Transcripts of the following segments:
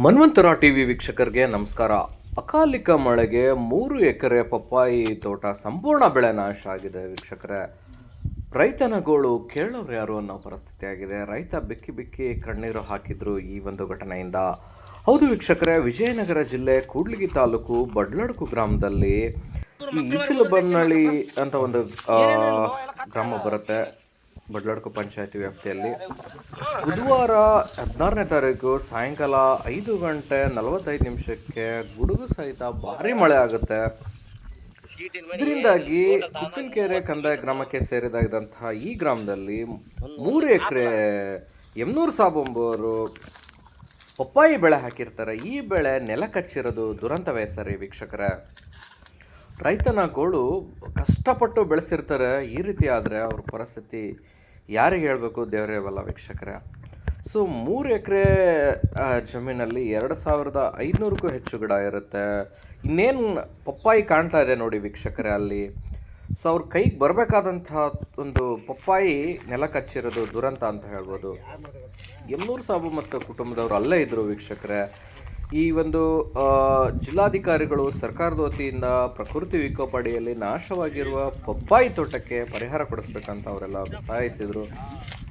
ಮನ್ವಂತರ TV ವೀಕ್ಷಕರಿಗೆ ನಮಸ್ಕಾರ. ಅಕಾಲಿಕ ಮಳೆಗೆ ಮೂರು ಎಕರೆ ಪಪ್ಪಾಯಿ ತೋಟ ಸಂಪೂರ್ಣ ಬೆಳೆ ನಾಶ ಆಗಿದೆ ವೀಕ್ಷಕರೇ. ರೈತನ ಗೋಳು ಕೇಳೋರು ಯಾರು ಅನ್ನೋ ಪರಿಸ್ಥಿತಿ ಆಗಿದೆ. ರೈತ ಬಿಕ್ಕಿ ಬಿಕ್ಕಿ ಕಣ್ಣೀರು ಹಾಕಿದ್ರು ಈ ಒಂದು ಘಟನೆಯಿಂದ. ಹೌದು ವೀಕ್ಷಕರೇ, ವಿಜಯನಗರ ಜಿಲ್ಲೆ ಕೂಡ್ಲಿಗಿ ತಾಲೂಕು ಬಡ್ಲಡ್ಕು ಗ್ರಾಮದಲ್ಲಿ ಈಚಲು ಬನ್ನಳ್ಳಿ ಅಂತ ಒಂದು ಗ್ರಾಮ ಬರುತ್ತೆ. ಬಡ್ಲಡ್ಕು ಪಂಚಾಯತಿ ವ್ಯಾಪ್ತಿಯಲ್ಲಿ. ಬುಧವಾರ ಹದಿನಾರನೇ ತಾರೀಕು ಸಾಯಂಕಾಲ ಐದು ಗಂಟೆ ನಲವತ್ತೈದು ನಿಮಿಷಕ್ಕೆ ಗುಡುಗು ಸಹಿತ ಭಾರಿ ಮಳೆ ಆಗುತ್ತೆ. ಇದರಿಂದಾಗಿ ಉಪ್ಪಿನಕೆರೆ ಕಂದಾಯ ಗ್ರಾಮಕ್ಕೆ ಸೇರಿದಾಗಿದ್ದಂತಹ ಈ ಗ್ರಾಮದಲ್ಲಿ ಮೂರು ಎಕರೆ ಎಮ್ನೂರು ಸಾಬ್ ಎಂಬುವರು ಪಪ್ಪಾಯಿ ಬೆಳೆ ಹಾಕಿರ್ತಾರೆ. ಈ ಬೆಳೆ ನೆಲ ಕಚ್ಚಿರೋದು ದುರಂತವೇ ಸರಿ ವೀಕ್ಷಕರ. ರೈತನ ಗೋಳು ಕಷ್ಟಪಟ್ಟು ಬೆಳೆಸಿರ್ತಾರೆ. ಈ ರೀತಿ ಆದರೆ ಅವ್ರ ಪರಿಸ್ಥಿತಿ ಯಾರಿಗೆ ಹೇಳಬೇಕು ದೇವರೇ ಬಲ್ಲ ವೀಕ್ಷಕರೇ? ಸೊ ಮೂರು ಎಕರೆ ಜಮೀನಲ್ಲಿ ಎರಡು ಸಾವಿರದ ಐದುನೂರಕ್ಕೂ ಹೆಚ್ಚು ಗಿಡ ಇರುತ್ತೆ. ಇನ್ನೇನು ಪಪ್ಪಾಯಿ ಕಾಣ್ತಾ ಇದೆ ನೋಡಿ ವೀಕ್ಷಕರೇ ಅಲ್ಲಿ. ಸೊ ಅವ್ರ ಕೈಗೆ ಬರಬೇಕಾದಂತಹ ಒಂದು ಪಪ್ಪಾಯಿ ನೆಲ ಕಚ್ಚಿರೋದು ದುರಂತ ಅಂತ ಹೇಳ್ಬೋದು. ಎಮ್ಮೂರು ಸಾಬು ಮತ್ತು ಕುಟುಂಬದವರು ಅಲ್ಲೇ ಇದ್ದರು ವೀಕ್ಷಕರೇ. ಈ ಒಂದು ಜಿಲ್ಲಾಧಿಕಾರಿಗಳು ಸರ್ಕಾರದ ವತಿಯಿಂದ ಪ್ರಕೃತಿ ವಿಕೋಪ ಅಡಿಯಲ್ಲಿ ನಾಶವಾಗಿರುವ ಪಪ್ಪಾಯಿ ತೋಟಕ್ಕೆ ಪರಿಹಾರ ಕೊಡಿಸ್ಬೇಕಂತ ಅವರೆಲ್ಲ ಒತ್ತಾಯಿಸಿದರು.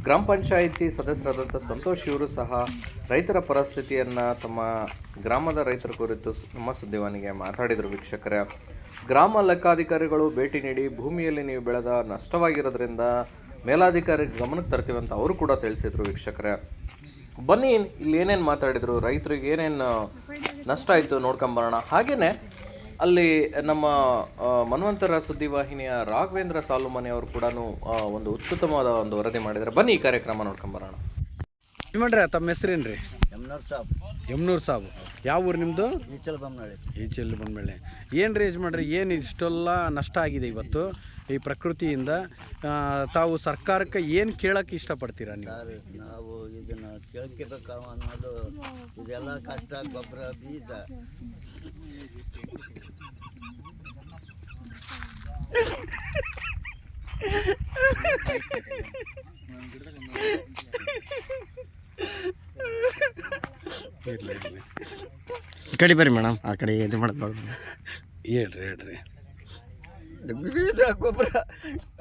ಗ್ರಾಮ ಪಂಚಾಯಿತಿ ಸದಸ್ಯರಾದಂಥ ಸಂತೋಷ್ ಇವರು ಸಹ ರೈತರ ಪರಿಸ್ಥಿತಿಯನ್ನು ತಮ್ಮ ಗ್ರಾಮದ ರೈತರ ಕುರಿತು ನಮ್ಮ ಸುದ್ದಿವಾನಿಗೆ ಮಾತಾಡಿದರು ವೀಕ್ಷಕರೇ. ಗ್ರಾಮ ಲೆಕ್ಕಾಧಿಕಾರಿಗಳು ಭೇಟಿ ನೀಡಿ ಭೂಮಿಯಲ್ಲಿ ನೀವು ಬೆಳೆದ ನಷ್ಟವಾಗಿರೋದ್ರಿಂದ ಮೇಲಾಧಿಕಾರಿ ಗಮನಕ್ಕೆ ತರ್ತೀವಂತ ಅವರು ಕೂಡ ತಿಳಿಸಿದರು ವೀಕ್ಷಕರೇ. ಬನ್ನಿ ಇಲ್ಲಿ ಏನೇನು ಮಾತಾಡಿದ್ರು ರೈತರಿಗೆ ಏನೇನು ನಷ್ಟ ಆಯಿತು ನೋಡ್ಕೊಂಬರೋಣ ಹಾಗೇನೆ ಅಲ್ಲಿ ನಮ್ಮ ಮನ್ವಂತರ ಸುದ್ದಿವಾಹಿನಿಯ ರಾಘವೇಂದ್ರ ಸಾಲುಮನೆ ಅವರು ಕೂಡ ಒಂದು ಉತ್ತಮವಾದ ಒಂದು ವರದಿ ಮಾಡಿದ್ದಾರೆ. ಬನ್ನಿ ಈ ಕಾರ್ಯಕ್ರಮ ನೋಡ್ಕೊಂಬರೋಣ ತಮ್ಮ ಹೆಸರೇನ್ರಿ? ನರ್ ಸಾಬ್ ಯಮ್ನೂರು ಸಾಬು ಯಾವ ಊರು ನಿಮ್ಮದು ಈಚಲ್ ಬೊಮ್ಮನಹಳ್ಳಿ ಈಚೆಲ್ಲಿ ಬಂದಮೇಲೆ ಏನು ರೀ ಮಾಡ್ರಿ? ಏನು ಇಷ್ಟೆಲ್ಲ ನಷ್ಟ ಆಗಿದೆ ಇವತ್ತು ಈ ಪ್ರಕೃತಿಯಿಂದ? ಆ, ತಾವು ಸರ್ಕಾರಕ್ಕೆ ಏನು ಕೇಳಕ್ಕೆ ಇಷ್ಟಪಡ್ತೀರಾ ನೀವು? ಸರ್ ನಾವು ಇದನ್ನ ಕೇಳ್ಕೋಬೇಕು ಅನ್ನೋದು ಇದೆಲ್ಲ ಕಷ್ಟ ಗೊಬ್ಬರ ಬೀಜ. ಈ ಕಡೆ ಬರ್ರಿ ಮೇಡಮ್. ಆ ಕಡೆ ಇದು ಮಾಡೋದು ಹೇಳ್ರಿ ಹೇಳ್ರಿ. ಬೀಜ ಗೊಬ್ಬರ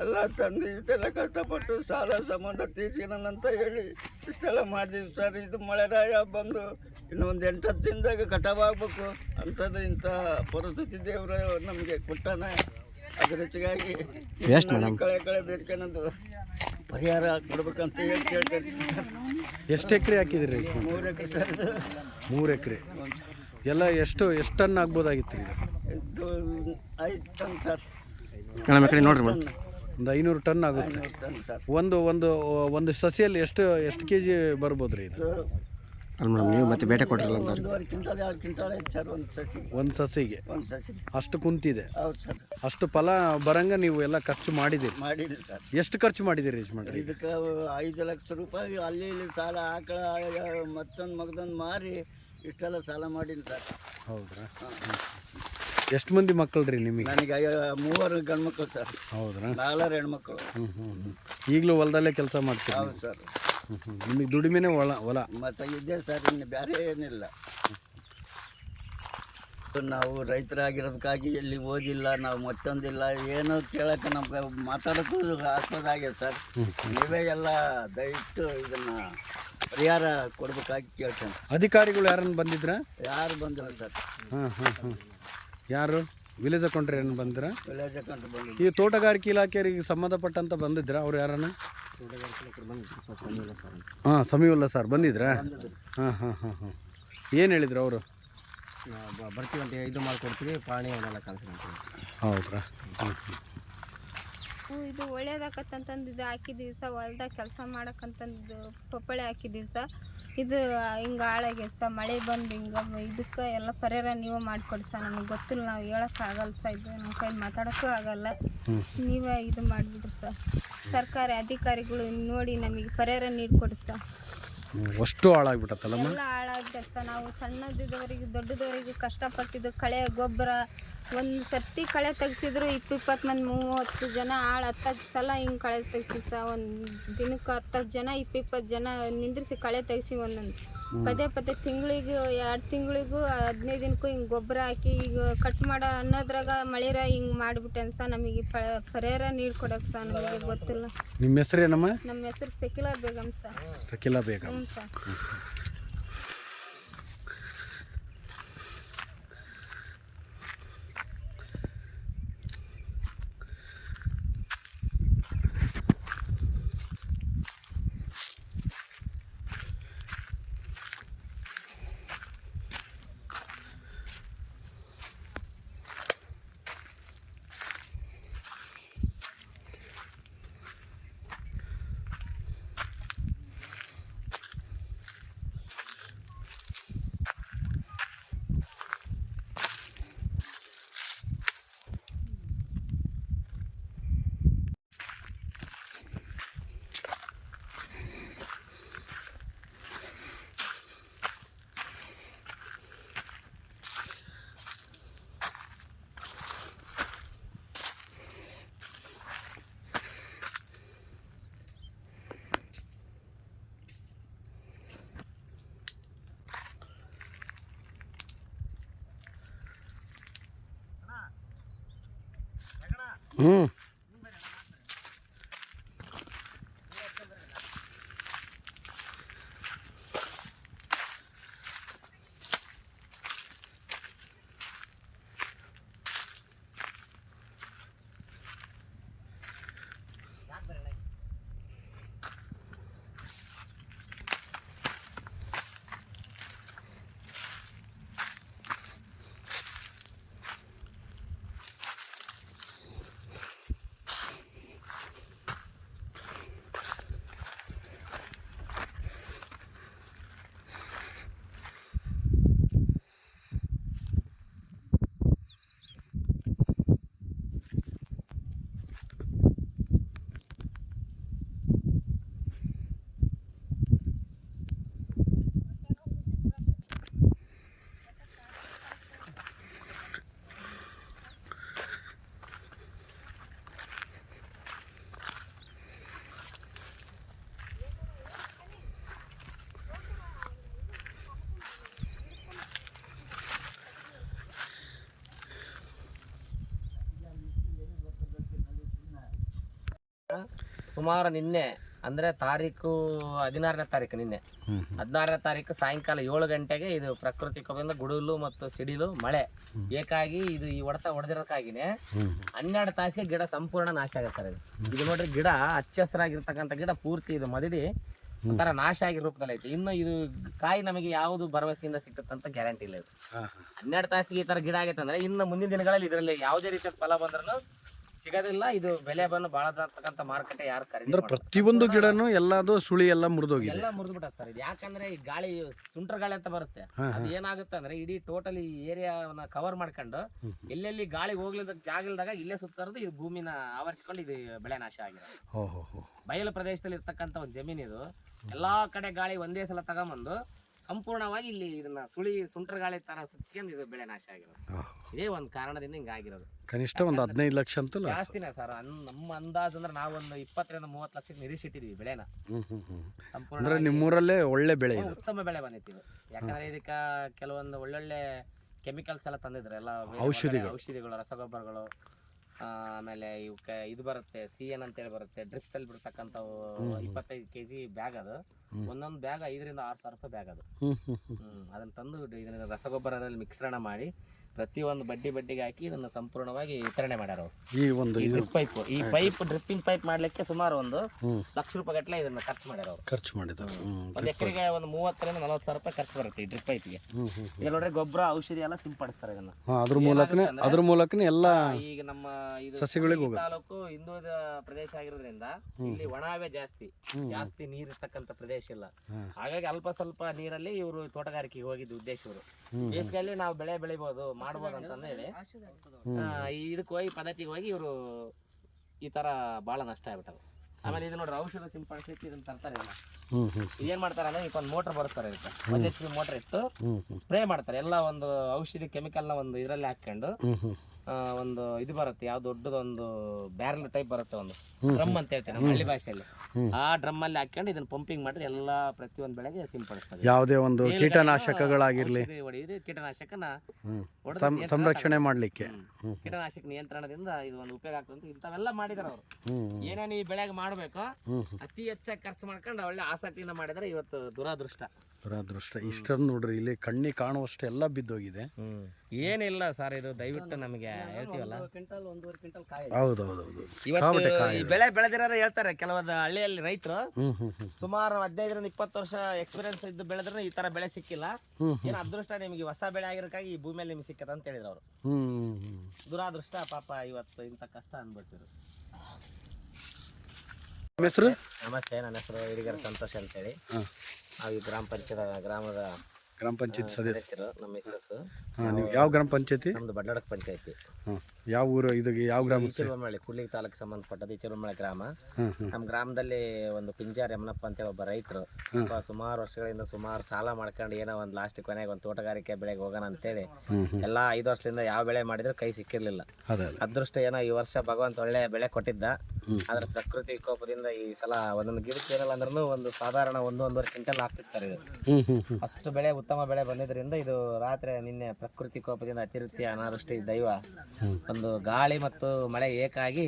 ಎಲ್ಲ ತಂದು ಇಷ್ಟೆಲ್ಲ ಕಷ್ಟಪಟ್ಟು ಸಾಲ ಸಂಬಂಧ ತೀರ್ಸಿನಂತ ಹೇಳಿ ಇಷ್ಟೆಲ್ಲ ಮಾಡಿದೀವಿ ಸರ್. ಇದು ಮಳೆರಾಯ ಬಂದು ಇನ್ನೊಂದು ಎಂಟು ಹತ್ತು ದಿನದಾಗ ಕಟಾವಾಗಬೇಕು ಅಂಥದ್ದು ಇಂಥ ಪರಿಸ್ಥಿತಿ ದೇವರು ನಮಗೆ ಕೊಟ್ಟಾನೆ ಅದರ ಹೆಚ್ಚಿಗಾಗಿ? ಕಳೆ ಕಳೆ ಬೇಡ್ಕೊಳೋದು ಪರಿಹಾರ ಕೊಡ್ಬೇಕಂತ ಹೇಳಿ ಕೇಳ್ತೀನಿ ಎಷ್ಟು ಎಕರೆ ಹಾಕಿದ್ರಿ ಮೂರು ಎಕರೆ ಸರ್. ಇದು. ಮೂರು ಎಕರೆ. ಎಲ್ಲ ಎಷ್ಟು ಎಷ್ಟು ಟನ್ ಆಗ್ಬೋದಾಗಿತ್ತು ರೀ ಇದು ಐದು ಟನ್ ಸರ್. ಕಡೆ ನೋಡ್ರಿ ಮೇಡಮ್. ಒಂದು ಐನೂರು ಟನ್ ಆಗುತ್ತೆ. ಐನೂರು ಟನ್ ಸರ್. ಒಂದು ಒಂದು ಒಂದು ಸಸಿಯಲ್ಲಿ ಎಷ್ಟು ಎಷ್ಟು ಕೆ ಜಿ ಬರ್ಬೋದು ರೀ ಇದು? ಇದು ಅಲ್ಲ ಮೇಡಮ್ ನೀವು ಮತ್ತೆ ಬೇಟೆ ಕೊಟ್ಟಿರಲ್ಲ ಅಂತ ಒಂದೂವರೆ ಕ್ವಿಂಟಲ್ ಎರಡು ಕ್ವಿಂಟಲ್ ಐತೆ ಸರ್ ಒಂದು ಸಸಿ ಒಂದು ಸಸಿಗೆ? ಒಂದು ಸಸಿ ಅಷ್ಟು ಕುಂತಿದೆ? ಹೌದು ಸರ್. ಅಷ್ಟು ಫಲ ಬರಂಗ ನೀವು ಎಲ್ಲ ಖರ್ಚು ಮಾಡಿದಿರಿ ಮಾಡಿದ್ವಿ ಸರ್. ಎಷ್ಟು ಖರ್ಚು ಮಾಡಿದ್ದೀರಿ ಯಜಮಾನ್ರಿ? ಇದಕ್ಕೆ ಐದು ಲಕ್ಷ ರೂಪಾಯಿ ಅಲ್ಲಿ ಇಲ್ಲಿ ಸಾಲ ಆಕಳ ಮತ್ತೊಂದು ಮಗದೊಂದು ಮಾರಿ ಇಷ್ಟೆಲ್ಲ ಸಾಲ ಮಾಡಿಲ್ಲ ಸರ್. ಹೌದ್ರಾ? ಎಷ್ಟು ಮಂದಿ ಮಕ್ಕಳು ರೀ ನಿಮಗೆ? ನನಗೆ ಐ- ಮೂವರು ಗಂಡ್ಮಕ್ಳು ಸರ್. ಹೌದ್ರಾ? ನಾಲ್ವರು ಹೆಣ್ಮಕ್ಳು. ಹ್ಞೂ ಹ್ಞೂ ಹ್ಞೂ ಈಗಲೂ ಹೊಲದಲ್ಲೇ ಕೆಲಸ ಮಾಡ್ತೀವಿ ಹೌದು ಸರ್. ನಿಮಗೆ ದುಡಿಮೆನೇ ಹೊಲ ಹೊಲ. ಮತ್ತೆ ಇದೆ ಸರ್ ಇನ್ನು ಬೇರೆ ಏನಿಲ್ಲ. ನಾವು ರೈತರಾಗಿರೋದಕ್ಕಾಗಿ ಎಲ್ಲಿ ಓದಿಲ್ಲ ನಾವು ಮತ್ತೊಂದಿಲ್ಲ ಏನೋ ಕೇಳಕ್ಕೆ ನಮ್ಗೆ ಮಾತಾಡೋಕ್ಕೂ ಆಸ್ಪದಾಗಿದೆ ಸರ್. ನೀವೇ ಎಲ್ಲ ದಯವಿಟ್ಟು ಇದನ್ನು ಪರಿಹಾರ ಕೊಡ್ಬೇಕಾಗಿ ಕೇಳ್ತೇನೆ. ಅಧಿಕಾರಿಗಳು ಯಾರನ್ನು ಬಂದಿದ್ರೆ? ಯಾರು ಬಂದಿಲ್ಲ ಸರ್. ಹಾಂ ಹಾಂ ಹಾಂ ಯಾರು? ವಿಲೇಜ್ ಅಕೌಂಟ್ರಿ ಏನು ಬಂದಿರಾ ವಿಲೇಜ್ ಈ ತೋಟಗಾರಿಕೆ ಇಲಾಖೆಯವರಿಗೆ ಸಂಬಂಧಪಟ್ಟಂತ ಬಂದಿದ್ರ? ಅವ್ರು ಯಾರನ್ನ? ಹಾಂ ಸಮೀವುಲ್ಲ ಸರ್ ಬಂದಿದ್ರಾ? ಹಾಂ ಹಾಂ ಹಾಂ ಹಾಂ. ಏನು ಹೇಳಿದ್ರು ಅವರು? ಬರ್ತೀವಿ ಅಂತ ಇದು ಮಾಡ್ಕೊಡ್ತೀವಿ ಪಾಣಿ ಅವನ್ನೆಲ್ಲ ಕಳಿಸ್ರಿ ಹೌದ್ರಾ? ಇದು ಒಳ್ಳೇದಾಕತ್ತಂತಂದು ಇದು ಹಾಕಿದ್ದೀವಿ ಸ ಹೊಲ್ದಾಗ ಕೆಲಸ ಮಾಡಕ್ಕಂತಂದು ಪಪ್ಪಳೆ ಹಾಕಿದ್ದೀವಿ ಸ ಇದು ಹಿಂಗೆ ಹಾಳಾಗ್ಯದ ಸ ಮಳೆ ಬಂದು ಹಿಂಗೆ ಇದಕ್ಕೆ ಎಲ್ಲ ಪರಿಹಾರ ನೀವು ಮಾಡಿಕೊಡಿ ಸ ನಮಗೆ ಗೊತ್ತಿಲ್ಲ ನಾವು ಹೇಳೋಕ್ಕಾಗಲ್ಲ ಸ ಇದು ನಮ್ಮ ಕೈಲಿ ಮಾತಾಡೋಕ್ಕೂ ಆಗಲ್ಲ. ನೀವೇ ಇದು ಮಾಡಿಬಿಡ್ರಿ ಸ ಸರ್ಕಾರಿ ಅಧಿಕಾರಿಗಳು ನೋಡಿ ನಮಗೆ ಪರಿಹಾರ ನೀಡಿಕೊಡಿ ಸ ಅಷ್ಟು ಹಾಳಾಗ್ಬಿಟ್ಟತ್ತಲ್ಲಮ್ಮ? ಎಲ್ಲ ನಾವು ಸಣ್ಣದಿದ್ದವರಿಗೆ, ದೊಡ್ಡದವರಿಗೆ ಕಷ್ಟಪಟ್ಟಿದ್ದು ಕಳೆ, ಗೊಬ್ಬರ, ಒಂದು ಸರ್ತಿ ಕಳೆ ತೆಗ್ಸಿದ್ರು ಇಪ್ಪ ಇಪ್ಪತ್ತು ಮಂದಿ, ಮೂವತ್ತು ಜನ ಆಳು ಹತ್ತತ್ತು ಸಲ ಹಿಂಗೆ ಕಳೆ ತೆಗ್ಸಿ ಸ, ಒಂದು ದಿನಕ್ಕೆ ಹತ್ತತ್ತು ಜನ ಇಪ್ಪ ಇಪ್ಪತ್ತು ಜನ ನಿಂದ್ರಿಸಿ ಕಳೆ ತೆಗ್ಸಿ ಒಂದೊಂದು ಪದೇ ಪದೇ ತಿಂಗಳಿಗೂ ಎರಡು ತಿಂಗಳಿಗೂ ಹದಿನೈದು ದಿನಕ್ಕೂ ಹಿಂಗೆ ಗೊಬ್ಬರ ಹಾಕಿ ಈಗ ಕಟ್ ಮಾಡೋ ಅನ್ನೋದ್ರಾಗ ಮಳೆರ ಹಿಂಗೆ ಮಾಡಿಬಿಟ್ಟೆ ಸರ್ ನಮಗೆ ಪ ನೀರು ಕೊಡಕ್ಕೆ ಸರ್ ನಮಗೆ ಗೊತ್ತಿಲ್ಲ. ನಿಮ್ಮ ಹೆಸರೇನಮ್ಮ? ನಮ್ಮ ಹೆಸರು ಸಕಿಲಾ ಬೇಗಮ್ ಸರ್ ಸಕಿಲಾ ಬೇಗಮ್ ಹ್ಞೂ ಸರ್ ಹ್ಞೂ ಸುಮಾರು ನಿನ್ನೆ ಅಂದ್ರೆ ತಾರೀಕು ಹದಿನಾರನೇ ತಾರೀಕು ನಿನ್ನೆ. ಹದಿನಾರನೇ ತಾರೀಕು ಸಾಯಂಕಾಲ ಏಳು ಗಂಟೆಗೆ ಇದು ಪ್ರಕೃತಿ ಕೋಪದಿಂದ ಗುಡುಲು ಮತ್ತು ಸಿಡಿಲು ಮಳೆ. ಏಕಾಗಿ ಇದು ಈ ಹೊಡೆತ ಹೊಡೆದಿರೋಕ್ಕಾಗಿನೇ ಹನ್ನೆರಡು ತಾಸಿಗೆ ಗಿಡ ಸಂಪೂರ್ಣ ನಾಶ ಆಗುತ್ತೆ ಇದು. ನೋಡ್ರಿ ಗಿಡ ಹಚ್ಚ ಹಸಿರಾಗಿರ್ತಕ್ಕಂಥ ಗಿಡ ಪೂರ್ತಿ ಇದು ಮದಿಡಿ ಒಂಥರ ನಾಶ ಆಗಿ ರೂಪದಲ್ಲಿ ಐತೆ. ಇನ್ನು ಇದು ಕಾಯಿ ನಮಗೆ ಯಾವುದು ಭರವಸೆಯಿಂದ ಸಿಕ್ಕತ್ತಂತ ಗ್ಯಾರಂಟಿ ಇಲ್ಲ ಇದು. ಹನ್ನೆರಡು ತಾಸಿಗೆ ಈ ತರ ಗಿಡ ಆಗೈತೆ ಅಂದ್ರೆ ಇನ್ನು ಮುಂದಿನ ದಿನಗಳಲ್ಲಿ ಇದರಲ್ಲಿ ಯಾವುದೇ ರೀತಿಯ ಫಲ ಬಂದ್ರೂ ಸಿಗೋದಿಲ್ಲ. ಇದು ಬೆಲೆ ಬಂದು ಬಹಳ ಅಂತಕ್ಕಂಥ ಮಾರುಕಟ್ಟೆ ಯಾರು ಖರೀದಿ ಅಂದ್ರೆ. ಪ್ರತಿಯೊಂದು ಗಿಡನು ಎಲ್ಲದು ಸುಳಿ ಎಲ್ಲ ಮುರಿದೋಗಿದೆ. ಎಲ್ಲ ಮುರಿದು ಬಿಟ್ಟದ ಸರ್. ಇದು ಯಾಕಂದ್ರೆ ಈ ಗಾಳಿ ಸುಂಟರ್ ಗಾಳಿ ಅಂತ ಬರುತ್ತೆ. ಅದು ಏನಾಗುತ್ತೆ ಅಂದ್ರೆ ಇಡೀ ಟೋಟಲ್ ಈ ಏರಿಯಾವನ್ನ ಕವರ್ ಮಾಡ್ಕೊಂಡು ಎಲ್ಲೆಲ್ಲಿ ಗಾಳಿ ಹೋಗ್ಲಿದ ಜಾಗ ಇಲ್ದಾಗ ಇಲ್ಲೇ ಸುತ್ತರದು ಇದು ಭೂಮಿನ ಆವರಿಸ್ಕೊಂಡು ಇದು ಬೆಳೆ ನಾಶ ಆಗಿದೆ. ಹೋ ಹೋ ಹೋ. ಬಯಲು ಪ್ರದೇಶದಲ್ಲಿ ಇರ್ತಕ್ಕಂಥ ಒಂದು ಜಮೀನು ಇದು ಎಲ್ಲಾ ಕಡೆ ಗಾಳಿ ಒಂದೇ ಸಲ ತಗೊಂಬಂದು ಸಂಪೂರ್ಣವಾಗಿ ಇಲ್ಲಿ ಇದನ್ನ ಸುಳಿ ಸುಂಟ್ರ ಗಾಳಿ ತರ ಸುತ್ತಿಸ್ಕೊಂಡು ಇದು ಬೆಳೆ ನಾಶ ಆಗಿರೋದು. ಇದೇ ಒಂದು ಕಾರಣದಿಂದ ಹಿಂಗಾಗಿರೋದು ಕನಿಷ್ಠ ಒಂದು ಹದಿನೈದು ಲಕ್ಷ ಅಂತೂ ಜಾಸ್ತಿನ ಸರ್ ನಮ್ಮ ಅಂದಾಜು ಅಂದ್ರೆ ನಾವೊಂದು ಇಪ್ಪತ್ತರಿಂದ ಮೂವತ್ತು ಲಕ್ಷಕ್ಕೆ ನಿರೀಕ್ಷಿಟ್ಟಿದ್ವಿ ಬೆಳೆನ. ಸಂಪೂರ್ಣ ಅಂದ್ರೆ ನಿಮ್ಮೂರಲ್ಲೇ ಒಳ್ಳೆ ಬೆಳೆ ಉತ್ತಮ ಬೆಳೆ ಬಂದಿತ್ತು ಇದು. ಯಾಕಂದ್ರೆ ಇದಕ್ಕ ಕೆಲವೊಂದು ಒಳ್ಳೊಳ್ಳೆ ಕೆಮಿಕಲ್ಸ್ ಎಲ್ಲ ತಂದಿದ್ರು. ಎಲ್ಲ ಔಷಧಿಗಳು. ಔಷಧಿಗಳು ರಸಗೊಬ್ಬರಗಳು. ಆಮೇಲೆ ಇವಕ್ಕೆ ಇದು ಬರುತ್ತೆ ಸಿ ಎನ್ ಅಂತೇಳಿ ಬರುತ್ತೆ ಡ್ರಿಪ್ಸ್ ಅಲ್ಲಿ ಬಿಡ್ತಕ್ಕಂಥವು ಇಪ್ಪತ್ತೈದು ಕೆ ಜಿ ಬ್ಯಾಗ್ ಅದು. ಒಂದೊಂದು ಬ್ಯಾಗ್ ಐದರಿಂದ ಆರು ಸಾವಿರ ರೂಪಾಯಿ ಬ್ಯಾಗ್ ಅದು. ಅದನ್ನ ತಂದು ಇದನ್ನ ರಸಗೊಬ್ಬರದಲ್ಲಿ ಮಿಶ್ರಣ ಮಾಡಿ ಪ್ರತಿಯೊಂದು ಬಡ್ಡಿ ಬಡ್ಡಿಗೆ ಹಾಕಿ ಇದನ್ನ ಸಂಪೂರ್ಣವಾಗಿ ವಿತರಣೆ ಮಾಡ್ಯಾರ ಅವ್ರು ಈ ಒಂದು ಈ ಇದು. ಡ್ರಿಪ್ ಪೈಪ್ ಈ ಪೈಪ್ ಡ್ರಿಪ್ಪಿಂಗ್ ಪೈಪ್ ಮಾಡ್ಲಿಕ್ಕೆ ಸುಮಾರು ಒಂದು ಲಕ್ಷ ರೂಪಾಯಿ ಗಟ್ಟಲೆ ಇದನ್ನ ಖರ್ಚು ಮಾಡ್ಯಾರ ಅವ್ರು ಖರ್ಚು ಮಾಡಿದ್ದಾರೆ ಒಂದ್ ಎಕರೆಗೆ ಒಂದು ಮೂವತ್ತರಿಂದ ನಲವತ್ತು ಸಾವಿರ ರೂಪಾಯಿ ಖರ್ಚು ಬರುತ್ತೆ ಈ ಡ್ರಿಪ್ ಪೈಪ್ಗೆ ಇಲ್ಲಿ ನೋಡ್ರಿ ಗೊಬ್ಬರ ಔಷಧಿ ಎಲ್ಲ ಸಿಂಪಡಿಸ್ತಾರೆ ಇದನ್ನ. ಹಾಂ ಅದ್ರ ಮೂಲಕನೇ ಅದ್ರ ಮೂಲಕನೇ ಎಲ್ಲ ಈಗ ನಮ್ಮ ಇದು ಸಸಿಗಳಿಗೆ ಹೋಗುತ್ತೆ. ತಾಲೂಕು ಹಿಂದುಳಿದ ಪ್ರದೇಶ ಆಗಿರೋದ್ರಿಂದ ಇಲ್ಲಿ ಒಣಾವೆ ಜಾಸ್ತಿ. ಜಾಸ್ತಿ ನೀರ್ ಇರ್ತಕ್ಕಂತ ಪ್ರದೇಶ ಇಲ್ಲ. ಹಾಗಾಗಿ ಅಲ್ಪ ಸ್ವಲ್ಪ ನೀರಲ್ಲಿ ಇವರು ತೋಟಗಾರಿಕೆಗೆ ಹೋಗಿದ್ದು ಉದ್ದೇಶ ಇವರು. ಬೇಸಿಗೆಯಲ್ಲಿ ನಾವು ಬೆಳೆ ಬೆಳಿಬೋದು ಮಾಡ್ಬೋದು ಅಂತ ಹೇಳಿ. ಆ, ಈ ಇದಕ್ಕೆ ಹೋಗಿ ಪದ್ಧತಿಗೆ ಹೋಗಿ ಇವರು ಈ ತರ ಬಹಳ ನಷ್ಟ ಆಗ್ಬಿಟ್ಟವು. ಆಮೇಲೆ ಇದು ನೋಡ್ರಿ ಔಷಧ ಸಿಂಪಡಿಸಿ ಇದನ್ನ ತರ್ತಾರೆ ಇದನ್ನ ಹ್ಞೂ ಹ್ಞೂ ಇದೇನ್ ಮಾಡ್ತಾರೆ ಅಂದ್ರೆ ಒಂದು ಮೋಟರ್ ಬರ್ತಾರೆ ಇದಕ್ಕೆ. ಒಂದು ಎಚ್ ಪಿ ಮೋಟರ್ ಇಟ್ಟು ಹ್ಞೂ ಸ್ಪ್ರೇ ಮಾಡ್ತಾರೆ. ಎಲ್ಲ ಒಂದು ಔಷಧಿ ಕೆಮಿಕಲ್ನ ಒಂದು ಇದರಲ್ಲಿ ಹಾಕೊಂಡು ಹ್ಞೂ ಹ್ಞೂ ಆ, ಒಂದು ಇದು ಬರುತ್ತೆ ಯಾವ ದೊಡ್ಡದೊಂದು ಬ್ಯಾರಲ್ ಟೈಪ್ ಬರುತ್ತೆ ಒಂದು. ಡ್ರಮ್ ಅಂತ ಹೇಳ್ತಾರೆ ನಮ್ಮ ಹಳ್ಳಿ ಭಾಷೆಯಲ್ಲಿ. ಆ ಡ್ರಮ್ ಅಲ್ಲಿ ಹಾಕೊಂಡು ಇದನ್ನ ಪಂಪಿಂಗ್ ಮಾಡಿದ್ರೆ ಎಲ್ಲಾ ಪ್ರತಿಯೊಂದು ಬೆಳೆಗೆ ಸಿಂಪಡಿಸ್ತದೆ ಯಾವುದೇ ಒಂದು ಕೀಟನಾಶಕಗಳಾಗಿರಲಿ. ಕೀಟನಾಶಕನ ಸಂರಕ್ಷಣೆ ಮಾಡ್ಲಿಕ್ಕೆ. ಕೀಟನಾಶಕ ನಿಯಂತ್ರಣದಿಂದ ಇದು ಒಂದು ಉಪಯೋಗ ಆಗ್ತದೆ ಇಂಥವೆಲ್ಲ ಮಾಡಿದಾರೆ ಅವರು. ಏನೇನು ಈ ಬೆಳೆಗೆ ಮಾಡಬೇಕು ಅತಿ ಹೆಚ್ಚಾಗಿ ಖರ್ಚು ಮಾಡ್ಕೊಂಡು ಒಳ್ಳೆ ಆಸಕ್ತಿಯಿಂದ ಮಾಡಿದ್ರೆ ಇವತ್ತು ದುರಾದೃಷ್ಟ. ದುರಾದೃಷ್ಟ. ಇಷ್ಟನ್ನು ನೋಡ್ರಿ ಇಲ್ಲಿ ಕಣ್ಣಿ ಕಾಣುವಷ್ಟು ಎಲ್ಲ ಬಿದ್ದೋಗಿದೆ ಏನಿಲ್ಲ ಸರ್ ಇದು ದಯವಿಟ್ಟು ನಮಗೆ ಹೇಳ್ತೀವಲ್ಲ ಹೌದು ಹೌದು ಹೌದು ಇವತ್ತು ಈ ಬೆಳೆ ಬೆಳೆದಿರೋರು ಹೇಳ್ತಾರೆ ಕೆಲವೊಂದು ಹಳ್ಳಿಯಲ್ಲಿ ರೈತರು ಹ್ಮ್ ಹ್ಮ್ ಹ್ಮ್ ಸುಮಾರು ಹದಿನೈದರಿಂದ ಇಪ್ಪತ್ತು ವರ್ಷ ಎಕ್ಸ್ಪೀರಿಯನ್ಸ್ ಇದ್ದು ಬೆಳೆದ್ರೆ ಈ ತರ ಬೆಳೆ ಸಿಕ್ಕಿಲ್ಲ ಏನು ಅದೃಷ್ಟ ನಿಮಗೆ ಹೊಸ ಬೆಳೆ ಆಗಿರೋಕ್ಕಾಗಿ ಈ ಭೂಮಿಯಲ್ಲಿ ನಿಮ್ಗೆ ಸಿಕ್ಕದ ಅಂತ ಹೇಳಿದ್ರು ಅವರು ದುರಾದೃಷ್ಟ ಪಾಪ ಇವತ್ತು ಇಂಥ ಕಷ್ಟ ಅನ್ಭವಿಸಿದ್ರು ನಿಮ್ಮ ಹೆಸರು ನಮಸ್ತೆ ನನ್ನ ಹೆಸರು ಹಿರಿಗರ ಸಂತೋಷ್ ಅಂತೇಳಿ ನಾವು ಈ ಗ್ರಾಮ ಪಂಚಾಯತ್ ಗ್ರಾಮದ ಗ್ರಾಮ ಪಂಚಾಯತ್ ಸದಸ್ಯ. ಸದಸ್ಯರು ನಮ್ಮ ಹೆಸರು ಹಾಂ ನೀವು ಯಾವ ಗ್ರಾಮ ಪಂಚಾಯತಿ? ನಮ್ದು ಪಂಚಾಯತಿ. ಹಾಂ ಯಾವ ಊರು ಇದು ಯಾವ ಗ್ರಾಮ ಈಚೂರುಮಳ್ಳಿ ಕೂಡ್ಲಿಗಿ ತಾಲೂಕು ಸಂಬಂಧಪಟ್ಟದ ಈಚೂರುಮಳ್ಳಿ ಗ್ರಾಮ. ನಮ್ಮ ಗ್ರಾಮದಲ್ಲಿ ಒಂದು ಪಿಂಜಾರ್ ಯಮನಪ್ಪ ಅಂತ ಒಬ್ಬ ರೈತರು. ಸುಮಾರು ವರ್ಷಗಳಿಂದ ಸುಮಾರು ಸಾಲ ಮಾಡ್ಕೊಂಡು ಏನೋ ಒಂದು ಲಾಸ್ಟ್ ಕೊನೆಗೆ ಒಂದು ತೋಟಗಾರಿಕೆ ಬೆಳೆಗೆ ಹೋಗೋಣ ಅಂತೇಳಿ ಎಲ್ಲಾ ಐದು ವರ್ಷದಿಂದ ಯಾವ ಬೆಳೆ ಮಾಡಿದ್ರು ಕೈ ಸಿಕ್ಕಿರ್ಲಿಲ್ಲ. ಅದೇ ಅದೇ. ಅದೃಷ್ಟ ಏನೋ ಈ ವರ್ಷ ಭಗವಂತ ಒಳ್ಳೆ ಬೆಳೆ ಕೊಟ್ಟಿದ್ದ. ಆದ್ರೆ ಪ್ರಕೃತಿ ಕೋಪದಿಂದ ಈ ಸಲ ಒಂದೊಂದು ಗಿಡಕ್ಕೆ ಏನಲ್ಲ ಅಂದ್ರೂ ಒಂದು ಸಾಧಾರಣ ಒಂದು ಒಂದೂವರೆ ಕ್ವಿಂಟಲ್ ಆಗ್ತಿತ್ತು ಸರ್ ಇದು. ಅಷ್ಟು ಬೆಳೆ ಉತ್ತಮ ಬೆಳೆ ಬಂದಿದ್ದರಿಂದ ಇದು ರಾತ್ರಿ ನಿನ್ನೆ ಪ್ರಕೃತಿ ಕೋಪದಿಂದ ಅತಿವೃತ್ತಿ ಅನಾವೃಷ್ಟಿ ದೈವ ಒಂದು ಗಾಳಿ ಮತ್ತು ಮಳೆ ಏಕಾಗಿ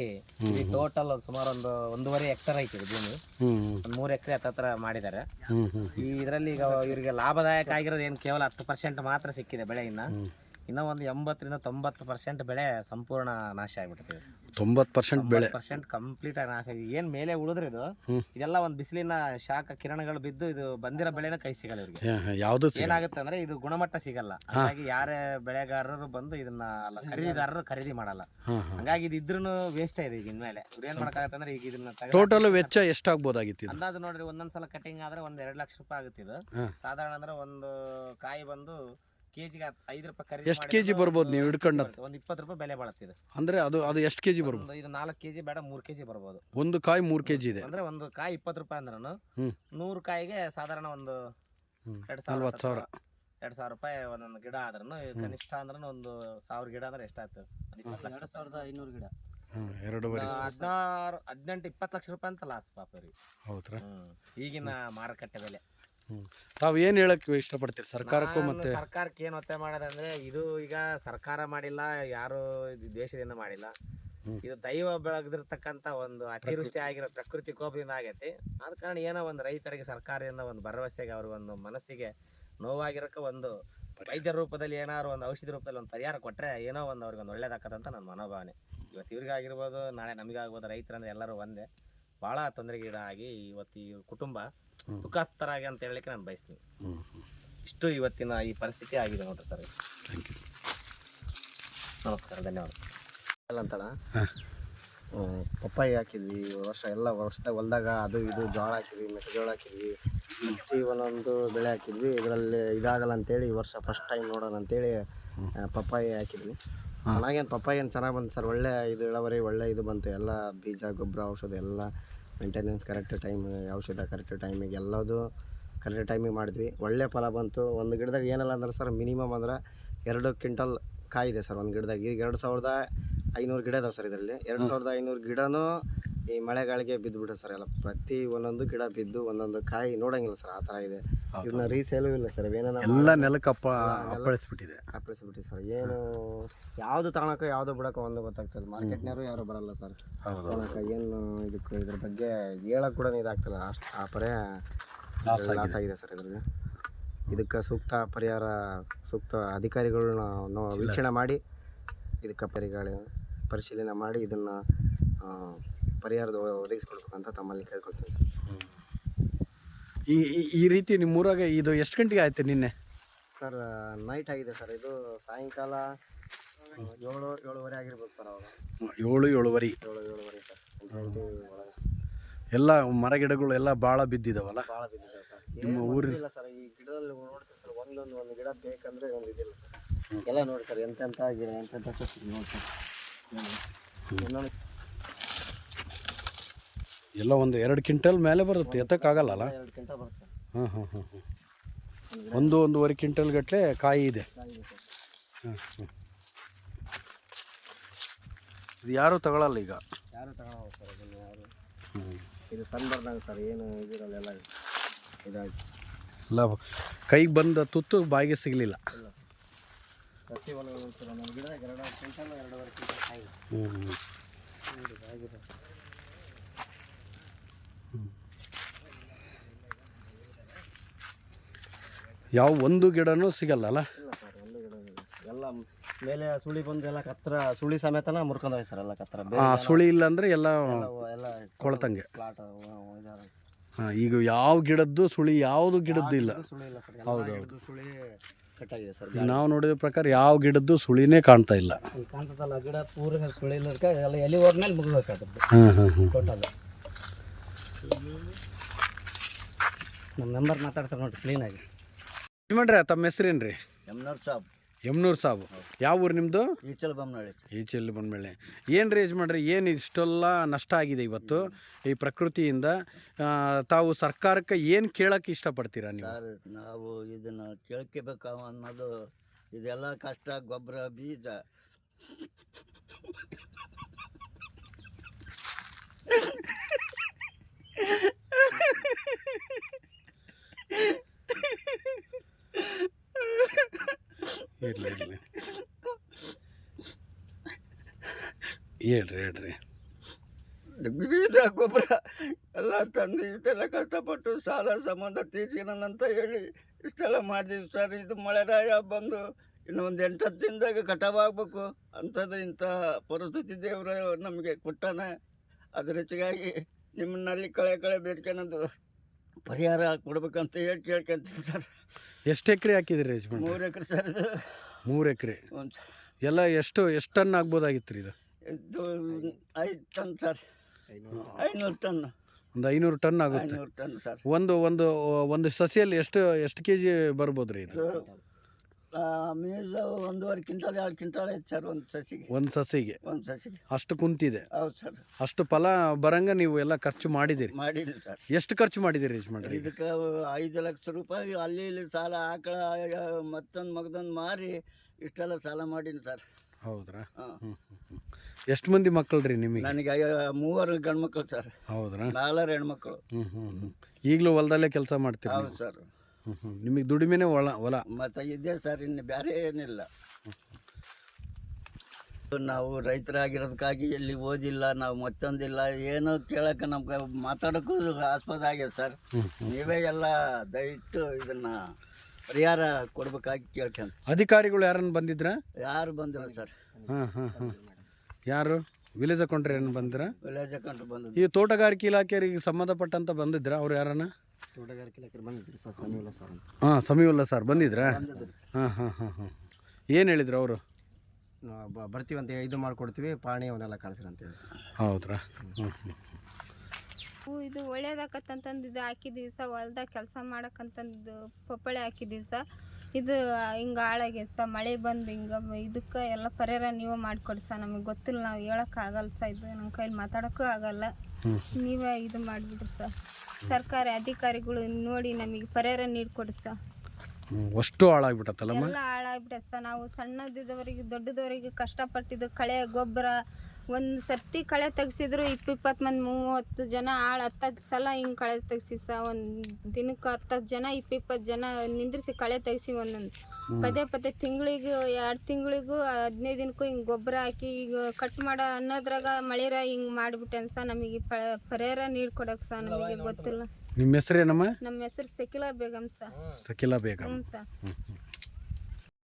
ಟೋಟಲ್ ಸುಮಾರು ಒಂದು ಒಂದೂವರೆ ಎಕ್ಟರ್ ಐತಿ ಇದು ಭೂಮಿ. ಒಂದು ಮೂರು ಎಕರೆ ಹತ್ತತ್ರ ಮಾಡಿದ್ದಾರೆ. ಈ ಇದರಲ್ಲಿ ಈಗ ಇವರಿಗೆ ಲಾಭದಾಯಕ ಆಗಿರೋದು ಏನು? ಕೇವಲ ಹತ್ತು ಪರ್ಸೆಂಟ್ ಮಾತ್ರ ಸಿಕ್ಕಿದೆ ಬೆಳೆ ಇನ್ನ ಒಂದು ಎಂಬತ್ತರಿಂದ ತೊಂಬತ್ತು ಪರ್ಸೆಂಟ್ ಬೆಳೆ ಸಂಪೂರ್ಣ ನಾಶ ಆಗ್ಬಿಡ್ತೀವಿ ತೊಂಬತ್ತು ಪರ್ಸೆಂಟ್ ಬೆಳೆ. ಪರ್ಸೆಂಟ್ ಕಂಪ್ಲೀಟ್ ಆಗಿ ನಾಶ ಆಗಿದೆ. ಏನು ಮೇಲೆ ಉಳಿದ್ರೆ ಇದು? ಇದೆಲ್ಲ ಒಂದು ಬಿಸಿಲಿನ ಶಾಖ ಕಿರಣಗಳು ಬಿದ್ದು ಇದು ಬಂದಿರೋ ಬೆಳೆನ ಕೈ ಸಿಗಲ್ಲ ಇವ್ರಿಗೆ. ಯಾವುದು ಏನಾಗುತ್ತೆ ಅಂದ್ರೆ ಇದು ಗುಣಮಟ್ಟ ಸಿಗಲ್ಲ. ಹಾಗಾಗಿ ಯಾರೇ ಬೆಳೆಗಾರರು ಬಂದು ಇದನ್ನ ಅಲ್ಲ ಖರೀದಿದಾರರು ಖರೀದಿ ಮಾಡಲ್ಲ. ಹಂಗಾಗಿ ಇದು ಇದ್ರೂ ವೇಸ್ಟ್ ಇದೆ ಈಗ ಇನ್ಮೇಲೆ. ಏನು ಮಾಡಕ್ಕಾಗತ್ತೆ ಅಂದ್ರೆ ಈಗ ಇದನ್ನ ಟೋಟಲ್ ವೆಚ್ಚ ಎಷ್ಟಾಗ್ಬೋದಾಗಿತ್ತು ಅಂದಾಜು ನೋಡ್ರಿ ಒಂದೊಂದ್ಸಲ ಕಟಿಂಗ್ ಆದ್ರೆ ಒಂದ್ ಎರಡ್ ಲಕ್ಷ ರೂಪಾಯಿ ಆಗುತ್ತೆ ಇದು. ಸಾಧಾರಣ ಅಂದ್ರೆ ಒಂದು ಕಾಯಿ ಬಂದು ಕೆಜಿಗೆ ಐದು ರೂಪಾಯಿ ಖರೀದಿ ಎಷ್ಟು ಕೆಜಿ ಬರ್ಬೋದು ನೀವು ಹಿಡ್ಕೊಂಡು ಒಂದು ಇಪ್ಪತ್ತು ರೂಪಾಯಿ ಬೆಲೆ ಬಾಳತ್ತೆ ಇದು. ಅಂದರೆ ಅದು ಅದು ಎಷ್ಟು ಕೆಜಿ ಬರ್ಬೋದು? ಒಂದು ಇದು ನಾಲ್ಕು ಕೆಜಿ ಬೇಡ ಮೂರು ಕೆಜಿ ಬರ್ಬೋದು. ಒಂದು ಕಾಯಿ ಮೂರು ಕೆಜಿ ಇದೆ. ಅಂದ್ರೆ ಒಂದು ಕಾಯಿ ಇಪ್ಪತ್ತು ರೂಪಾಯಿ ಅಂದ್ರೂ ಹ್ಮ್. ನೂರು ಕಾಯಿಗೆ ಸಾಧಾರಣ ಒಂದು. ಎರಡು ಸಾವಿರ ನಲ್ವತ್ತು ಸಾವಿರ. ಎರಡು ಸಾವಿರ ರೂಪಾಯಿ ಒಂದೊಂದು ಗಿಡ ಆದ್ರೂ ಕನಿಷ್ಠ ಅಂದ್ರೆ ಒಂದು ಸಾವಿರ ಗಿಡ ಅಂದ್ರೆ ಎಷ್ಟಾಗ್ತದೆ ಎರಡು ಸಾವಿರದ ಐನೂರು ಗಿಡ. ಹ್ಞೂ ಎರಡೂವರೆ ಹದಿನಾರು ಹದಿನೆಂಟು ಇಪ್ಪತ್ತು ಲಕ್ಷ ರೂಪಾಯಿ ಅಂತ ಲಾಸ್ ಪಾಪ ಅವ್ರಿಗೆ ಹೌದ್ರಾ? ಈಗಿನ ಮಾರುಕಟ್ಟೆ ಬೆಲೆ. ಹ್ಞೂ ತಾವು ಏನು ಹೇಳಕ್ಕೆ ಇಷ್ಟಪಡ್ತೀರಿ? ಸರ್ಕಾರಕ್ಕೂ ಮತ್ತೆ ಸರ್ಕಾರಕ್ಕೆ ಏನು ಒತ್ತಾಯ ಮಾಡೋದಂದ್ರೆ ಇದು ಈಗ ಸರ್ಕಾರ ಮಾಡಿಲ್ಲ ಯಾರು ಇದು ದೇಶದಿಂದ ಮಾಡಿಲ್ಲ. ಇದು ದೈವ ಬೆಳಗ್ದಿರ್ತಕ್ಕಂತ ಒಂದು ಅತಿವೃಷ್ಟಿ ಆಗಿರೋ ಪ್ರಕೃತಿ ಕೋಪದಿಂದ ಆಗೈತಿ. ಆದ ಕಾರಣ ಏನೋ ಒಂದು ರೈತರಿಗೆ ಸರ್ಕಾರದಿಂದ ಒಂದು ಭರವಸೆಗೆ ಅವ್ರ ಒಂದು ಮನಸ್ಸಿಗೆ ನೋವಾಗಿರೋಕೆ ಒಂದು ವೈದ್ಯ ರೂಪದಲ್ಲಿ ಏನಾದ್ರು ಒಂದು ಔಷಧಿ ರೂಪದಲ್ಲಿ ಒಂದು ಪರಿಹಾರ ಕೊಟ್ಟರೆ ಏನೋ ಒಂದು ಅವ್ರಿಗೆ ಒಂದು ಒಳ್ಳೇದಾಗತ್ತಂತ ನನ್ನ ಮನೋಭಾವನೆ. ಇವತ್ತು ಇವ್ರಿಗಾಗಿರ್ಬೋದು ನಾಳೆ ನಮಗಾಗ್ಬೋದು ರೈತರಂದ್ರೆ ಎಲ್ಲರೂ ಒಂದೇ. ಭಾಳ ತೊಂದರೆಗೀಡಾಗಿ ಇವತ್ತು ಈ ಕುಟುಂಬ ದುಃಖಾತ್ತರಾಗಿ ಅಂತ ಹೇಳಲಿಕ್ಕೆ ನಾನು ಬಯಸ್ತೀನಿ. ಇಷ್ಟು ಇವತ್ತಿನ ಈ ಪರಿಸ್ಥಿತಿ ಆಗಿದೆ ನೋಡ್ರಿ ಸರ್. ಥ್ಯಾಂಕ್ ಯು ನಮಸ್ಕಾರ ಧನ್ಯವಾದ. ಅಂತಳ ಪಪ್ಪಾಯಿ ಹಾಕಿದ್ವಿ ವರ್ಷ ಎಲ್ಲ ವರ್ಷದಾಗ ಹೊಲ್ದಾಗ ಅದು ಇದು ಜೋಳ ಹಾಕಿದ್ವಿ ಮೆಕ್ಕೆಜೋಳ ಹಾಕಿದ್ವಿ ಪ್ರತಿ ಒಂದೊಂದು ಬೆಳೆ ಹಾಕಿದ್ವಿ. ಇದರಲ್ಲಿ ಇದಾಗಲ್ಲ ಅಂತೇಳಿ ಈ ವರ್ಷ ಫಸ್ಟ್ ಟೈಮ್ ನೋಡೋಣ ಅಂತೇಳಿ ಪಪ್ಪಾಯಿ ಹಾಕಿದ್ವಿ. ಚೆನ್ನಾಗೇನು ಪಪ್ಪಾಯಿ ಏನು ಚೆನ್ನಾಗಿ ಬಂತು ಸರ್? ಒಳ್ಳೆ ಇದು ಇಳುವರಿ ಒಳ್ಳೆ ಇದು ಬಂತು. ಎಲ್ಲ ಬೀಜ ಗೊಬ್ಬರ ಔಷಧ ಎಲ್ಲ ಮೇಂಟೆನೆನ್ಸ್ ಕರೆಕ್ಟ್ ಟೈಮ್ ಔಷಧ ಕರೆಕ್ಟ್ ಟೈಮಿಗೆ ಎಲ್ಲದು ಕರೆಕ್ಟ್ ಟೈಮಿಗೆ ಮಾಡಿದ್ವಿ. ಒಳ್ಳೆ ಫಲ ಬಂತು. ಒಂದು ಗಿಡದಾಗ ಏನಿಲ್ಲ ಅಂದ್ರೆ ಸರ್ ಮಿನಿಮಮ್ ಅಂದ್ರೆ ಎರಡು ಕ್ವಿಂಟಲ್ ಕಾಯಿದೆ ಸರ್ ಒಂದು ಗಿಡದಾಗ ಈಗ ಎರಡು ಸಾವಿರದ ಐನೂರು ಗಿಡ ಇದಾವೆ ಸರ್ ಇದರಲ್ಲಿ. ಎರಡು ಸಾವಿರದ ಐನೂರು ಗಿಡನೂ ಈ ಮಳೆಗಾಳಿಗೆ ಬಿದ್ದುಬಿಟ್ಟೆ ಸರ್ ಎಲ್ಲ ಪ್ರತಿ ಒಂದೊಂದು ಗಿಡ ಬಿದ್ದು ಒಂದೊಂದು ಕಾಯಿ ನೋಡಂಗಿಲ್ಲ ಸರ್ ಆ ಥರ ಇದೆ. ಇದನ್ನ ರೀಸೇಲು ಇಲ್ಲ ಸರ್ ಏನೇನೋ ಎಲ್ಲ ನೆಲಕ್ಕೆ ಅಪ್ಪ ಅಪ್ಪಳಿಸ್ಬಿಟ್ಟಿದೆ. ಅಪ್ಪಳಿಸ್ಬಿಟ್ಟಿದೆ ಸರ್. ಏನು ಯಾವುದು ತಗೊಳಕೋ ಯಾವುದು ಬಿಡಕ ಒಂದು ಗೊತ್ತಾಗ್ತದೆ ಮಾರ್ಕೆಟ್ನವರು ಯಾರು ಬರಲ್ಲ ಸರ್. ಏನು ಇದಕ್ಕೆ ಇದ್ರ ಬಗ್ಗೆ ಹೇಳಕ್ ಕೂಡ ಇದಾಗ್ತಿಲ್ಲ ಆ ಪರೇ ಲಾಸ್ ಆಗಿದೆ. ಸರ್ ಇದ್ರಿಗೆ ಇದಕ್ಕೆ ಸೂಕ್ತ ಪರಿಹಾರ ಸೂಕ್ತ ಅಧಿಕಾರಿಗಳನ್ನ ವೀಕ್ಷಣೆ ಮಾಡಿ ಇದಕ್ಕೆ ಪರಿಗಳ ಪರಿಶೀಲನೆ ಮಾಡಿ ಇದನ್ನು ಪರಿಹಾರದ ಒದಗಿಸ್ಕೊಡ್ಬೇಕಂತ ತಮ್ಮಲ್ಲಿ ಕೇಳ್ಕೊಳ್ತೀನಿ ಸರ್. ಈ ಈ- ಈ ರೀತಿ ನಿಮ್ಮ ಊರಾಗ ಇದು ಎಷ್ಟು ಗಂಟೆಗೆ ಆಯ್ತು ನಿನ್ನೆ? ಸರ್ ನೈಟ್ ಆಗಿದೆ ಸರ್. ಇದು ಸಾಯಂಕಾಲ ಆ, ಏಳು ಏಳುವರೆ ಆಗಿರ್ಬೋದು ಸರ್ ಅವಾಗ. ಏಳು ಏಳುವರೆ. ಏಳು ಏಳುವರೆ ಸರ್. ಎಂಟು ಗಂಟೆ ಒಳಗೆ ಎಲ್ಲ ಮರ ಗಿಡಗಳು ಎಲ್ಲ ಭಾಳ ಬಿದ್ದಿದಾವಲ್ಲ? ಭಾಳ ಬಿದ್ದಿದೆ ಸರ್. ನಿಮ್ಮ ಇಲ್ಲ ಸರ್. ಈ ಗಿಡದಲ್ಲಿ ನೋಡ್ತೀವಿ ಸರ್ ಒಂದೊಂದು ಒಂದು ಗಿಡ ಬೇಕಂದ್ರೆ ಒಂದು ಇದಿಲ್ಲ ಸರ್. ಎಲ್ಲ ನೋಡಿ ಸರ್ ಎಂತೆಂಥ ಗಿಡ ಎಂತೆಂಥ ಸಸಿ ನೋಡಿ ಸರ್. ಇನ್ನೊಂದು ಎಲ್ಲ ಒಂದು ಎರಡು ಕ್ವಿಂಟಲ್ ಮೇಲೆ ಬರುತ್ತೆ ಎತ್ತಕ್ಕಾಗಲ್ಲ ಎರಡು ಕ್ವಿಂಟಲ್ ಬರುತ್ತೆ. ಸರ್ ಹಾಂ ಹಾಂ ಹಾಂ ಹಾಂ ಒಂದು ಒಂದೂವರೆ ಕ್ವಿಂಟಲ್ ಗಟ್ಟಲೆ ಕಾಯಿ ಇದೆ. ಹಾಂ ಹಾಂ ಇದು ಯಾರೂ ತಗೊಳ್ಳಲ್ಲ ಈಗ? ಯಾರು ತಗೊಳ್ಳೋ ಸರ್ ಯಾರು? ಇದು ಸಣ್ಣ ಬರ್ದಂಗೆ ಸರ್ ಏನು ಇದಿರಲ್ಲ ಎಲ್ಲ ಇದಾಗಿ ಎಲ್ಲ ಕೈಗೆ ಬಂದ ತುತ್ತು ಬಾಯಿಗೆ ಸಿಗಲಿಲ್ಲ. ಪ್ರತಿ ಒಂದು ಸರ್ ಒಂದೊಂದು ಗಿಡದಾಗ ಎರಡು ಕ್ವಿಂಟಲ್ ಎರಡೂವರೆ ಕ್ವಿಂಟಲ್ ಕಾಯಿ ಹ್ಞೂ ಆಗಿದೆ. ಯಾವ ಒಂದು ಗಿಡನೂ ಸಿಗಲ್ಲ ಅಲ್ಲ? ಎಲ್ಲ ಮೇಲೆ ಸುಳಿ ಬಂದು ಎಲ್ಲ ಕತ್ರ ಸುಳಿ ಸಮೇತನ ಮುರ್ಕೊಂಡೋಗಿ ಸರ್ ಎಲ್ಲ ಕತ್ರ. ಆ, ಸುಳಿ ಇಲ್ಲ ಅಂದರೆ ಎಲ್ಲ ಎಲ್ಲ ಎಲ್ಲ ಕೊಳ್ತಂಗೆ. ಪ್ಲಾಟ್ ಹಾಂ ಈಗ ಯಾವ ಗಿಡದ್ದು ಸುಳಿ ಯಾವುದು ಗಿಡದ್ದು ಇಲ್ಲ. ಸುಳಿ ಇಲ್ಲ ಸರ್. ಎಲ್ಲ ಗಿಡದ್ದು ಸುಳಿ ಕಟ್ಟಾಗಿದೆ ಸರ್. ನಾವು ನೋಡಿದ ಪ್ರಕಾರ ಯಾವ ಗಿಡದ್ದು ಸುಳಿನೇ ಕಾಣ್ತಾ ಇಲ್ಲ. ಕಾಣ್ತದಲ್ಲ ಗಿಡ ಪೂರ ಸುಳಿ ಇಲ್ಲದಕ್ಕೆ ಎಲ್ಲ ಎಲೆ ಹೋದ್ಮೇಲೆ ಮುಗಿಬೇಕಾಗ್ತದೆ ಹಾಂ ಹಾಂ ಹಾಂ. ಟೋಟಲ್ ನಮ್ಮ ಮೆಂಬರ್ ಮಾತಾಡ್ತಾರೆ ನೋಡಿ ಕ್ಲೀನಾಗಿ ಯಜಮಾನ್ರೆ ತಮ್ಮ ಹೆಸ್ರೇನು ರೀ ಯಮ್ನರ್ ಸಾಬ್. ಯಮ್ನೂರು ಸಾಬು. ಯಾವ ಊರು ನಿಮ್ಮದು ಈಚಲ್ ಬಂದ್ಮೇಳೆ ಈಚಲ್ ಬಂದಮೇಲೆ ಏನು ರೇಜ್ ಮಾಡ್ರಿ ಏನು ಇಷ್ಟೆಲ್ಲ ನಷ್ಟ ಆಗಿದೆ ಇವತ್ತು ಈ ಪ್ರಕೃತಿಯಿಂದ? ತಾವು ಸರ್ಕಾರಕ್ಕೆ ಏನು ಕೇಳಕ್ಕೆ ಇಷ್ಟಪಡ್ತೀರಾ ನೀವು? ಸರ್ ನಾವು ಇದನ್ನ ಕೇಳ್ಕೋಬೇಕು ಅನ್ನೋದು ಇದೆಲ್ಲ ಕಷ್ಟ ಗೊಬ್ಬರ ಬೀಜ. ಇರಲಿ ಇರಲಿ. ಹೇಳ್ರಿ ಹೇಳ್ರಿ. ವಿವಿಧ ಗೊಬ್ಬರ ಎಲ್ಲ ತಂದು ಇಷ್ಟೆಲ್ಲ ಕಷ್ಟಪಟ್ಟು ಸಾಲ ಸಂಬಂಧ ತೀರ್ಸಿನಂತ ಹೇಳಿ ಇಷ್ಟೆಲ್ಲ ಮಾಡಿದ್ವಿ ಸರ್. ಇದು ಮಳೆರಾಯ ಬಂದು ಇನ್ನು ಒಂದು ಎಂಟು ಹತ್ತು ದಿನದಾಗ ಕಟಾವಾಗಬೇಕು ಅಂಥದ್ದು ಇಂಥ ಪರಿಸ್ಥಿತಿ ದೇವರು ನಮಗೆ ಕೊಟ್ಟಾನೆ. ಅದ್ರ ಹೆಚ್ಚಿಗಾಗಿ ನಿಮ್ಮನ್ನಲ್ಲಿ ಕಳೆ ಕಳೆ ಬೇಡ್ಕೊಳೋದು ಪರಿಹಾರ ಕೊಡ್ಬೇಕಂತ ಹೇಳಿ ಕೇಳ್ಕೊಂತೀನಿ ಸರ್. ಎಷ್ಟು ಎಕರೆ ಹಾಕಿದ್ರಿ ಯಜಮಾನ್ ಮೂರು ಎಕರೆ ಸರ್ ಇದು. ಮೂರು ಎಕರೆ. ಒಂದು ಎಲ್ಲ ಎಷ್ಟು ಎಷ್ಟು ಟನ್ ಆಗ್ಬೋದಾಗಿತ್ತು ರೀ ಇದು? ಇದು ಐದು ಟನ್ ಸರ್. ಐನೂರು ಟನ್. ಒಂದು ಐನೂರು ಟನ್ ಆಗುತ್ತೆ. ಐನೂರು ಟನ್ ಸರ್. ಒಂದು ಒಂದು ಒಂದು ಸಸಿಯಲ್ಲಿ ಎಷ್ಟು ಎಷ್ಟು ಕೆ ಜಿ ಬರ್ಬೋದು ರೀ ಇದು ಮೀಸ ಒಂದೂವರೆ ಕ್ವಿಂಟಲ್ ಎರಡು ಕ್ವಿಂಟಲ್ ಐತೆ ಸರ್ ಒಂದು ಸಸಿಗೆ. ಒಂದು ಸಸಿಗೆ? ಒಂದು ಸಸಿಗೆ. ಅಷ್ಟು ಕುಂತಿದೆ? ಹೌದು ಸರ್. ಅಷ್ಟು ಫಲ ಬರಂಗ ನೀವು ಎಲ್ಲ ಖರ್ಚು ಮಾಡಿದಿರಿ ಮಾಡಿದ್ರಿ ಸರ್. ಎಷ್ಟು ಖರ್ಚು ಮಾಡಿದಿರಿ ಯಜಮಾನ್ರಿ ಈಗ? ಇದಕ್ಕೆ ಐದು ಲಕ್ಷ ರೂಪಾಯಿ ಅಲ್ಲಿ ಇಲ್ಲಿ ಸಾಲ ಆಕಳ ಮತ್ತೊಂದು ಮಗದೊಂದು ಮಾರಿ ಇಷ್ಟೆಲ್ಲ ಸಾಲ ಮಾಡೀನಿ ಸರ್. ಹೌದ್ರಾ? ಹಾಂ. ಎಷ್ಟು ಮಂದಿ ಮಕ್ಕಳು ರೀ ನಿಮಗೆ? ನನಗೆ ಐ- ಮೂವರು ಗಂಡ್ಮಕ್ಳು ಸರ್. ಹೌದ್ರಾ? ನಾಲ್ವರು ಹೆಣ್ಮಕ್ಳು. ಹ್ಞೂ ಹ್ಞೂ ಹ್ಞೂ ಈಗಲೂ ಹೊಲದಲ್ಲೇ ಕೆಲಸ ಮಾಡ್ತೀವಿ ಹೌದು ಸರ್. ನಿಮಗೆ ದುಡಿಮೆನೇ ಹೊಲ ಹೊಲ. ಮತ್ತು ಇದೇ ಸರ್ ಇನ್ನು ಬೇರೆ ಏನಿಲ್ಲ. ನಾವು ರೈತರಾಗಿರೋದಕ್ಕಾಗಿ ಎಲ್ಲಿ ಓದಿಲ್ಲ ನಾವು ಮತ್ತೊಂದಿಲ್ಲ ಏನೋ ಕೇಳೋಕೆ ನಮ್ಗೆ ಮಾತಾಡೋಕ್ಕೂ ಆಸ್ಪದ ಆಗ್ಯದ ಸರ್. ನೀವೇ ಎಲ್ಲ ದಯವಿಟ್ಟು ಇದನ್ನ ಪರಿಹಾರ ಕೊಡ್ಬೇಕಾಗಿ ಕೇಳ್ಕೊಂಡು. ಅಧಿಕಾರಿಗಳು ಯಾರನ್ನು ಬಂದಿದ್ರ? ಯಾರು ಬಂದಿಲ್ಲ ಸರ್. ಹಾಂ ಹಾಂ ಹಾಂ. ಯಾರು? ವಿಲೇಜ್ ಅಕೌಂಟ್ರಿ ಏನು ಬಂದ್ರೆ ವಿಲೇಜ್ ಅಕೌಂಟ್ ಬಂದ ಈ ತೋಟಗಾರಿಕೆ ಇಲಾಖೆಯವರಿಗೆ ಸಂಬಂಧಪಟ್ಟಂತ ಬಂದಿದ್ರ ಅವ್ರು ಯಾರನ್ನ? ಹಾಂ ಸಮೀವುಲ್ಲ ಸರ್ ಬಂದಿದ್ರಾ? ಹಾಂ ಹಾಂ ಹಾಂ ಹಾಂ. ಏನು ಹೇಳಿದ್ರು ಅವರು? ಬರ್ತೀವಂತ ಅಂತ ಇದು ಮಾಡ್ಕೊಡ್ತೀವಿ ಪಾಣಿ ಅವನ್ನೆಲ್ಲ ಕಳಿಸ್ರಿ ಅಂತೇಳಿ ಹೌದ್ರಾ? ಹ್ಞೂ ಹ್ಞೂ ಹೂ ಇದು ಒಳ್ಳೇದಾಕತ್ತಂತಂದು ಇದು ಹಾಕಿದ್ವಿ ಸ ಹೊಲ್ದಾಗ ಕೆಲಸ ಮಾಡಕ್ಕಂತಂದು ಪಪ್ಪಳೆ ಹಾಕಿದ್ವಿ ಸ ಇದು ಹಿಂಗೆ ಹಾಳಾಗ್ಯದ ಸ ಮಳೆ ಬಂದು ಹಿಂಗೆ ಇದಕ್ಕೆ ಎಲ್ಲ ಪರಿಹಾರ ನೀವು ಮಾಡಿಕೊಡಿ ಸ ನಮಗೆ ಗೊತ್ತಿಲ್ಲ ನಾವು ಹೇಳೋಕ್ಕಾಗಲ್ಲ ಸ ಇದು ನಮ್ಮ ಕೈಲಿ ಮಾತಾಡೋಕ್ಕೂ ಆಗಲ್ಲ. ನೀವೇ ಇದು ಮಾಡಿಬಿಡ್ರಿ ಸರ್. ಸರ್ಕಾರಿ ಅಧಿಕಾರಿಗಳು ನೋಡಿ ನಮಗೆ ಪರಿಹಾರ ನೀಡಿಕೊಡಿ ಸರ್. ಅಷ್ಟು ಹಾಳಾಗ್ಬಿಟ್ಟತ್ತಲ್ಲಮ್ಮ ಎಲ್ಲ ಸರ್. ನಾವು ಸಣ್ಣದಿದ್ದವರಿಗೆ ದೊಡ್ಡದವರಿಗೆ ಕಷ್ಟಪಟ್ಟಿದ್ದು ಕಳೆ ಗೊಬ್ಬರ ಒಂದು ಸರ್ತಿ ಕಳೆ ತೆಗ್ಸಿದ್ರು ಇಪ್ಪಿಪ್ಪತ್ತು ಮಂದಿ ಮೂವತ್ತು ಜನ ಆಳು ಹತ್ತತ್ತು ಸಲ ಹಿಂಗೆ ಕಳೆ ತೆಗ್ಸಿ ಸ ಒಂದು ದಿನಕ್ಕೆ ಹತ್ತತ್ತು ಜನ ಇಪ್ಪಿಪ್ಪತ್ತು ಜನ ನಿಂದ್ರಿಸಿ ಕಳೆ ತೆಗ್ಸಿ ಒಂದೊಂದು. ಪದೇ ಪದೇ ತಿಂಗಳಿಗೂ ಎರಡು ತಿಂಗಳಿಗೂ ಹದಿನೈದು ದಿನಕ್ಕೂ ಹಿಂಗೆ ಗೊಬ್ಬರ ಹಾಕಿ ಈಗ ಕಟ್ ಮಾಡೋ ಅನ್ನೋದ್ರಾಗ ಮಳೆರ ಹಿಂಗೆ ಮಾಡಿಬಿಟ್ಟೆ ಸ ನಮಗೆ ಪ ಪರಿಹಾರ ನೀಡ್ಕೊಡಕ್ಕೆ ಸ ನಮಗೆ ಗೊತ್ತಿಲ್ಲ. ನಿಮ್ಮ ಹೆಸ್ರೇನಮ್ಮ ನಮ್ಮ ಹೆಸರು ಸಕಿಲಾ ಬೇಗಮ್ ಸರ್ ಸಕಿಲಾ ಬೇಗಂ. ಹ್ಞೂ ಸರ್